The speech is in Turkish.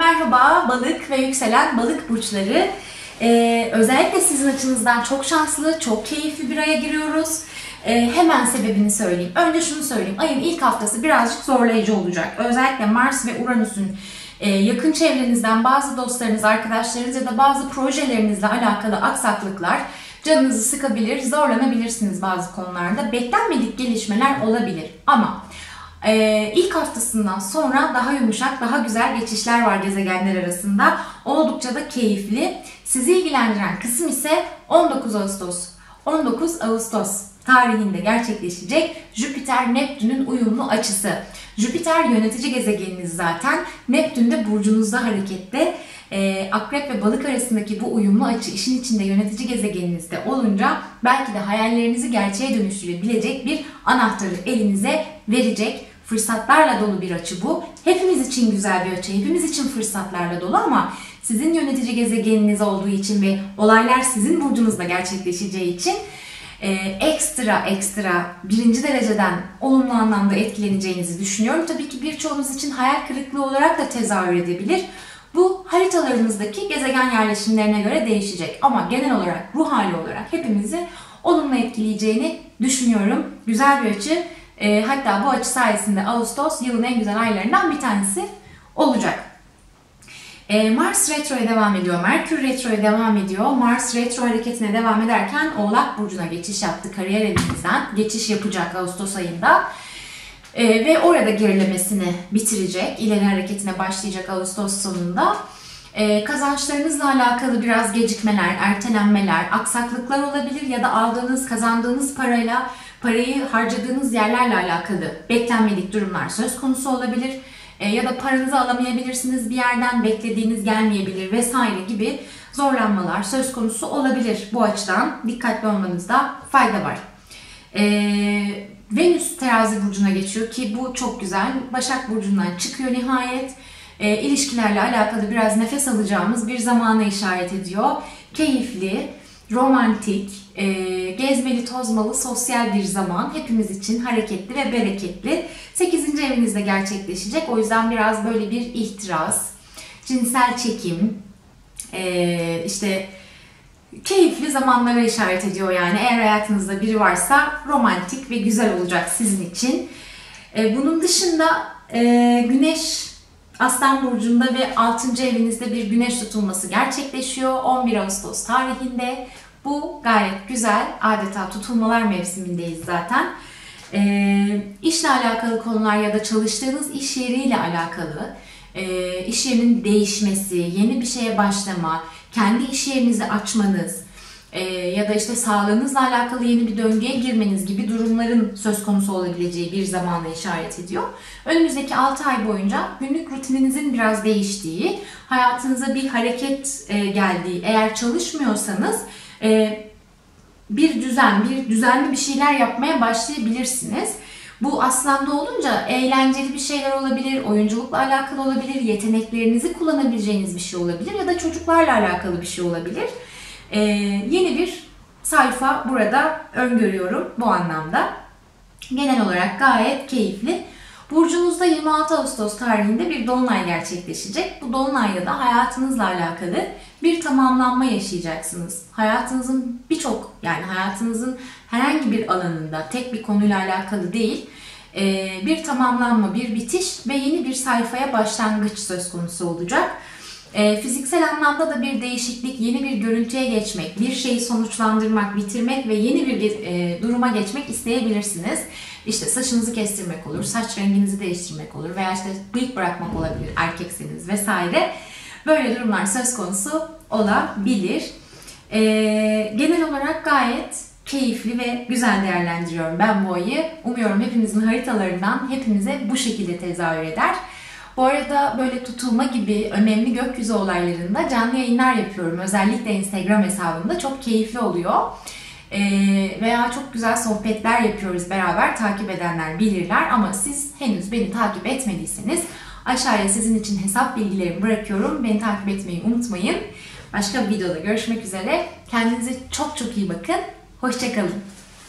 Merhaba balık ve yükselen balık burçları. Ee, özellikle sizin açınızdan çok şanslı, çok keyifli bir aya giriyoruz. Ee, hemen sebebini söyleyeyim. Önce şunu söyleyeyim. Ayın ilk haftası birazcık zorlayıcı olacak. Özellikle Mars ve Uranüs'ün e, yakın çevrenizden bazı dostlarınız, arkadaşlarınız ya da bazı projelerinizle alakalı aksaklıklar canınızı sıkabilir, zorlanabilirsiniz bazı konularda. Beklenmedik gelişmeler olabilir. Ama ee, ilk haftasından sonra daha yumuşak, daha güzel geçişler var gezegenler arasında. Oldukça da keyifli. Sizi ilgilendiren kısım ise 19 Ağustos. 19 Ağustos tarihinde gerçekleşecek Jüpiter Neptün'ün uyumlu açısı. Jüpiter yönetici gezegeniniz zaten. Neptün de burcunuzda harekette. Ee, Akrep ve balık arasındaki bu uyumlu açı işin içinde yönetici gezegeninizde olunca belki de hayallerinizi gerçeğe dönüştürebilecek bir anahtarı elinize verecek fırsatlarla dolu bir açı bu. Hepimiz için güzel bir açı, hepimiz için fırsatlarla dolu ama sizin yönetici gezegeniniz olduğu için ve olaylar sizin burcunuzda gerçekleşeceği için e, ekstra ekstra birinci dereceden olumlu anlamda etkileneceğinizi düşünüyorum. Tabii ki birçoğunuz için hayal kırıklığı olarak da tezahür edebilir. Bu haritalarınızdaki gezegen yerleşimlerine göre değişecek ama genel olarak ruh hali olarak hepimizi olumlu etkileyeceğini düşünüyorum. Güzel bir açı. E, hatta bu açı sayesinde Ağustos yılın en güzel aylarından bir tanesi olacak. E, Mars retroya devam ediyor. Merkür retroya devam ediyor. Mars retro hareketine devam ederken Oğlak Burcu'na geçiş yaptı. Kariyer evinizden geçiş yapacak Ağustos ayında. E, ve orada gerilemesini bitirecek. İleri hareketine başlayacak Ağustos sonunda. E, kazançlarınızla alakalı biraz gecikmeler, ertelenmeler, aksaklıklar olabilir ya da aldığınız, kazandığınız parayla parayı harcadığınız yerlerle alakalı beklenmedik durumlar söz konusu olabilir. E, ya da paranızı alamayabilirsiniz bir yerden beklediğiniz gelmeyebilir vesaire gibi zorlanmalar söz konusu olabilir. Bu açıdan dikkatli olmanızda fayda var. E, Venüs terazi burcuna geçiyor ki bu çok güzel. Başak burcundan çıkıyor nihayet. E, ilişkilerle alakalı biraz nefes alacağımız bir zamana işaret ediyor. Keyifli, romantik, e, gezmeli, tozmalı, sosyal bir zaman. Hepimiz için hareketli ve bereketli. 8. evinizde gerçekleşecek. O yüzden biraz böyle bir ihtiras, cinsel çekim, e, işte keyifli zamanlara işaret ediyor yani. Eğer hayatınızda biri varsa romantik ve güzel olacak sizin için. E, bunun dışında e, güneş Aslan Burcu'nda ve 6. evinizde bir güneş tutulması gerçekleşiyor 11 Ağustos tarihinde. Bu gayet güzel. Adeta tutulmalar mevsimindeyiz zaten. E, işle alakalı konular ya da çalıştığınız iş yeriyle alakalı e, iş yerinin değişmesi, yeni bir şeye başlama, kendi iş yerinizi açmanız e, ya da işte sağlığınızla alakalı yeni bir döngüye girmeniz gibi durumların söz konusu olabileceği bir zamana işaret ediyor. Önümüzdeki 6 ay boyunca günlük rutininizin biraz değiştiği, hayatınıza bir hareket e, geldiği, eğer çalışmıyorsanız e, bir düzen, bir düzenli bir şeyler yapmaya başlayabilirsiniz. Bu aslanda olunca eğlenceli bir şeyler olabilir, oyunculukla alakalı olabilir, yeteneklerinizi kullanabileceğiniz bir şey olabilir ya da çocuklarla alakalı bir şey olabilir. Ee, yeni bir sayfa burada öngörüyorum bu anlamda. Genel olarak gayet keyifli. Burcunuzda 26 Ağustos tarihinde bir dolunay gerçekleşecek. Bu dolunayda da hayatınızla alakalı bir tamamlanma yaşayacaksınız. Hayatınızın birçok yani hayatınızın herhangi bir alanında tek bir konuyla alakalı değil e, bir tamamlanma, bir bitiş ve yeni bir sayfaya başlangıç söz konusu olacak. E, fiziksel anlamda da bir değişiklik, yeni bir görüntüye geçmek, bir şeyi sonuçlandırmak, bitirmek ve yeni bir e, duruma geçmek isteyebilirsiniz. İşte saçınızı kestirmek olur, saç renginizi değiştirmek olur veya işte bıyık bırakmak olabilir erkekseniz vesaire. Böyle durumlar söz konusu olabilir. E, genel olarak gayet keyifli ve güzel değerlendiriyorum ben bu ayı. Umuyorum hepinizin haritalarından hepimize bu şekilde tezahür eder. Bu arada böyle tutulma gibi önemli gökyüzü olaylarında canlı yayınlar yapıyorum. Özellikle Instagram hesabımda çok keyifli oluyor. Ee, veya çok güzel sohbetler yapıyoruz beraber. Takip edenler bilirler ama siz henüz beni takip etmediyseniz aşağıya sizin için hesap bilgilerimi bırakıyorum. Beni takip etmeyi unutmayın. Başka bir videoda görüşmek üzere. Kendinize çok çok iyi bakın. Hoşçakalın.